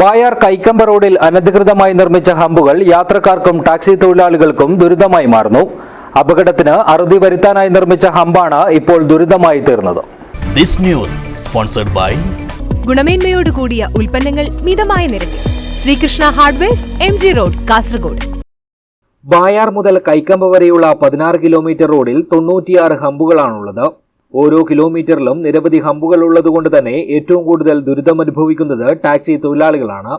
ബായാർ കൈക്കമ്പ റോഡിൽ അനധികൃതമായി നിർമ്മിച്ച ഹമ്പുകൾ യാത്രക്കാർക്കും ടാക്സി തൊഴിലാളികൾക്കും ദുരിതമായി മാറുന്നു. അപകടത്തിന് അറുതി വരുത്താനായി നിർമ്മിച്ച ഹമ്പാണ് ഇപ്പോൾ ദുരിതമായി തീർന്നത്. This news sponsored by ഗുണമേന്മയോട് കൂടിയ ഉൽപ്പന്നങ്ങൾ മിതമായ നിരക്കിൽ. Sreekrishna hardwares M G road Kasaragod. Bayar മുതൽ കൈക്കമ്പ വരെയുള്ള പതിനാറ് കിലോമീറ്റർ റോഡിൽ തൊണ്ണൂറ്റിയാറ് ഹമ്പുകളാണുള്ളത്. ഓരോ കിലോമീറ്ററിലും നിരവധി ഹമ്പുകൾ ഉള്ളതുകൊണ്ട് തന്നെ ഏറ്റവും കൂടുതൽ ദുരിതമനുഭവിക്കുന്നത് ടാക്സി തൊഴിലാളികളാണ്.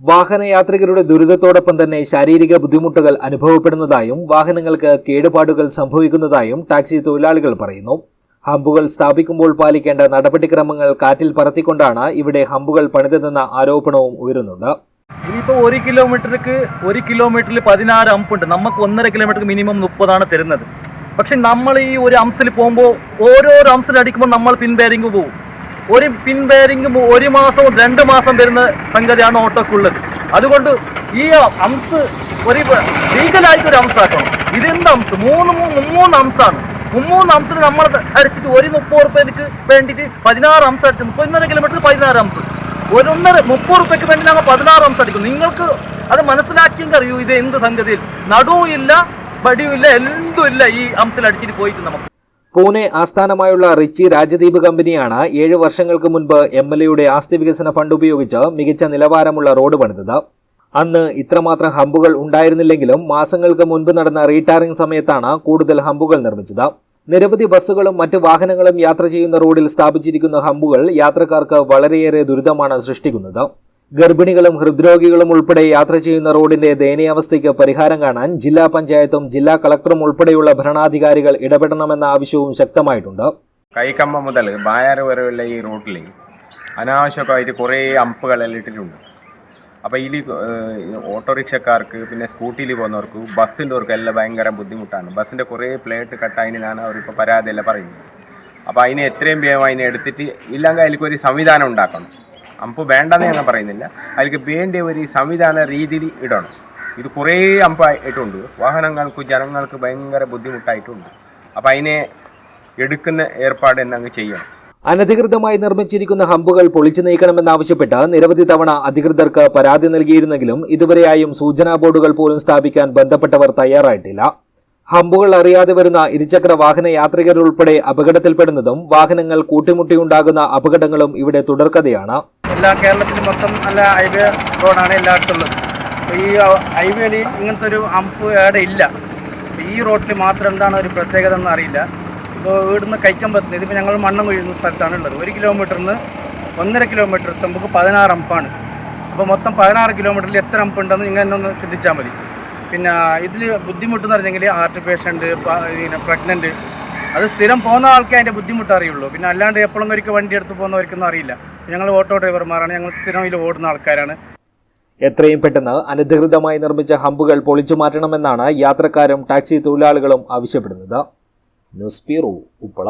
വാഹനയാത്രികരുടെ ദുരിതത്തോടൊപ്പം തന്നെ ശാരീരിക ബുദ്ധിമുട്ടുകൾ അനുഭവപ്പെടുന്നതായും വാഹനങ്ങൾക്ക് കേടുപാടുകൾ സംഭവിക്കുന്നതായും ടാക്സി തൊഴിലാളികൾ പറയുന്നു. ഹമ്പുകൾ സ്ഥാപിക്കുമ്പോൾ പാലിക്കേണ്ട നടപടിക്രമങ്ങൾ കാറ്റിൽ പറത്തിക്കൊണ്ടാണ് ഇവിടെ ഹമ്പുകൾ പണിതെന്ന ആരോപണവും ഉയരുന്നുണ്ട്. ഇനിയിപ്പോൾ ഒരു കിലോമീറ്റർക്ക് ഒരു കിലോമീറ്ററിൽ പതിനാറ് ഹമ്പുണ്ട് നമുക്ക് ഒന്നര കിലോമീറ്റർക്ക് മിനിമം മുപ്പതാണ് തരുന്നത്. പക്ഷെ നമ്മൾ ഈ ഒരു അംസിൽ പോകുമ്പോൾ ഓരോരോ അംസിൽ അടിക്കുമ്പോൾ നമ്മൾ പിൻ പോകും ഒരു പിൻ ഒരു മാസവും രണ്ട് മാസം വരുന്ന സംഗതിയാണ് ഓട്ടോക്കുള്ളത്. അതുകൊണ്ട് ഈ അംസ് ഒരു ലീഗലായിട്ട് ഒരു അംസാക്കണം ഇതെന്ത് അംസ് മൂന്ന് മൂന്ന് അംസാണ് മൂന്ന് അംസിൽ നമ്മൾ അടിച്ചിട്ട് ഒരു മുപ്പത് റുപ്യക്ക് വേണ്ടിയിട്ട് പതിനാറ് അംസ് അടിച്ചു മുപ്പത്തൊന്നര കിലോമീറ്റർ പതിനാറ് അംസ് ഒരു ഒന്നര മുപ്പത് റുപ്യക്ക് വേണ്ടി ഞങ്ങൾ പതിനാറ് അംസ് അടിക്കും നിങ്ങൾക്ക് അത് മനസ്സിലാക്കിയെങ്കിൽ അറിയൂ ഇത് എന്ത് സംഗതിയിൽ. നടുവും ഇല്ല ബടിയും എന്തുമില്ല ഈ അംസിൽ അടിച്ചിട്ട് പോയിട്ട് നമുക്ക്. പൂനെ ആസ്ഥാനമായുള്ള റിച്ചി രാജദീപ് കമ്പനിയാണ് ഏഴ് വർഷങ്ങൾക്ക് മുൻപ് എം എൽ എയുടെ ആസ്തി വികസന ഫണ്ട് ഉപയോഗിച്ച് മികച്ച നിലവാരമുള്ള റോഡ് പണിതത്. അന്ന് ഇത്രമാത്രം ഹമ്പുകൾ ഉണ്ടായിരുന്നില്ലെങ്കിലും മാസങ്ങൾക്ക് മുൻപ് നടന്ന റീടാറിംഗ് സമയത്താണ് കൂടുതൽ ഹമ്പുകൾ നിർമ്മിച്ചത്. നിരവധി ബസ്സുകളും മറ്റ് വാഹനങ്ങളും യാത്ര ചെയ്യുന്ന റോഡിൽ സ്ഥാപിച്ചിരിക്കുന്ന ഹമ്പുകൾ യാത്രക്കാർക്ക് വളരെയേറെ ദുരിതമാണ് സൃഷ്ടിക്കുന്നത്. ഗർഭിണികളും ഹൃദ്രോഗികളും ഉൾപ്പെടെ യാത്ര ചെയ്യുന്ന റോഡിന്റെ ദയനീയാവസ്ഥയ്ക്ക് പരിഹാരം കാണാൻ ജില്ലാ പഞ്ചായത്തും ജില്ലാ കളക്ടറും ഉൾപ്പെടെയുള്ള ഭരണാധികാരികൾ ഇടപെടണമെന്ന ആവശ്യവും ശക്തമായിട്ടുണ്ട്. കൈക്കമ്പ മുതൽ ബായാറ് വരെയുള്ള ഈ റോഡിൽ അനാവശ്യമായിട്ട് കുറേ അമ്പുകളെല്ലാം ഇട്ടിട്ടുണ്ട്. അപ്പോൾ ഇതിൽ ഓട്ടോറിക്ഷക്കാർക്ക് പിന്നെ സ്കൂട്ടിയിൽ പോകുന്നവർക്ക് ബസ്സിന്റെവർക്ക് എല്ലാം ഭയങ്കര ബുദ്ധിമുട്ടാണ്. ബസ്സിന്റെ കുറേ പ്ലേറ്റ് കട്ടായതിന് ഞാൻ അവരിപ്പോൾ പരാതിയെല്ലാം പറയുന്നത്. അപ്പോൾ അതിനെ എത്രയും വേഗം അതിനെ എടുത്തിട്ട് ഇല്ലെങ്കിൽ അതിലേക്ക് ഒരു സംവിധാനം ഉണ്ടാക്കണം. അമ്പ് വേണ്ടെന്ന് ഞാൻ പറയുന്നില്ല. അതിലേക്ക് വേണ്ട ഒരു സംവിധാന രീതിയിൽ ഇടണം. ഇത് കുറേ അമ്പ് ആയിട്ടുണ്ട് വാഹനങ്ങൾക്ക് ജനങ്ങൾക്ക് ഭയങ്കര ബുദ്ധിമുട്ടായിട്ടുണ്ട്. അപ്പം അതിനെ എടുക്കുന്ന ഏർപ്പാട് എന്നങ്ങ് ചെയ്യണം. അനധികൃതമായി നിർമ്മിച്ചിരിക്കുന്ന ഹമ്പുകൾ പൊളിച്ചു നീക്കണമെന്നാവശ്യപ്പെട്ട് നിരവധി തവണ അധികൃതർക്ക് പരാതി നൽകിയിരുന്നെങ്കിലും ഇതുവരെയായും സൂചനാ ബോർഡുകൾ പോലും സ്ഥാപിക്കാൻ ബന്ധപ്പെട്ടവർ തയ്യാറായിട്ടില്ല. ഹമ്പുകൾ അറിയാതെ വരുന്ന ഇരുചക്ര വാഹന യാത്രികരുൾപ്പെടെ അപകടത്തിൽപ്പെടുന്നതും വാഹനങ്ങൾ കൂട്ടിമുട്ടിയുണ്ടാകുന്ന അപകടങ്ങളും ഇവിടെ തുടർക്കഥയാണ്. എല്ലാ കേരളത്തിലും മൊത്തം നല്ല ഹൈവേ റോഡാണ് എല്ലായിടത്തും ഉള്ളത് അപ്പോൾ ഈ ഹൈവേയിൽ ഇങ്ങനത്തെ ഒരു അമ്പ് ഏടെ ഇല്ല. ഈ റോഡിൽ മാത്രം എന്താണ് ഒരു പ്രത്യേകത എന്ന് അറിയില്ല. ഇപ്പോൾ ഇവിടുന്ന് കൈക്കമ്പത്തിന് ഇതിപ്പോൾ ഞങ്ങൾ മണ്ണം മുഴുന്ന സ്ഥലത്താണ് ഉള്ളത്. ഒരു കിലോമീറ്ററിന് ഒന്നര കിലോമീറ്റർ എത്തുമ്പോൾ പതിനാറ് അമ്പാണ്. അപ്പോൾ മൊത്തം പതിനാറ് കിലോമീറ്ററിൽ എത്ര അമ്പ് ഉണ്ടെന്ന് നിങ്ങൾ എന്നെ ഒന്ന് മതി. പിന്നെ ഇതിൽ ബുദ്ധിമുട്ടെന്ന് പറഞ്ഞെങ്കിൽ ഹാർട്ട് പേഷ്യന്റ് പിന്നെ പ്രഗ്നന്റ് അത് സ്ഥിരം പോകുന്ന ആൾക്കേ അതിന്റെ ബുദ്ധിമുട്ട് അറിയുള്ളൂ. പിന്നെ അല്ലാണ്ട് എപ്പോഴും ഒരിക്കൽ വണ്ടി എടുത്ത് പോകുന്നവർക്കൊന്നും അറിയില്ല. ഞങ്ങൾ ഓട്ടോ ഡ്രൈവർമാരാണ്. ഞങ്ങൾ സ്ഥിരം ഇതിൽ ഓടുന്ന ആൾക്കാരാണ്. എത്രയും പെട്ടെന്ന് അനധികൃതമായി നിർമ്മിച്ച ഹമ്പുകൾ പൊളിച്ചു മാറ്റണമെന്നാണ് യാത്രക്കാരും ടാക്സി തൊഴിലാളികളും ആവശ്യപ്പെടുന്നത്. News bureau Uppala.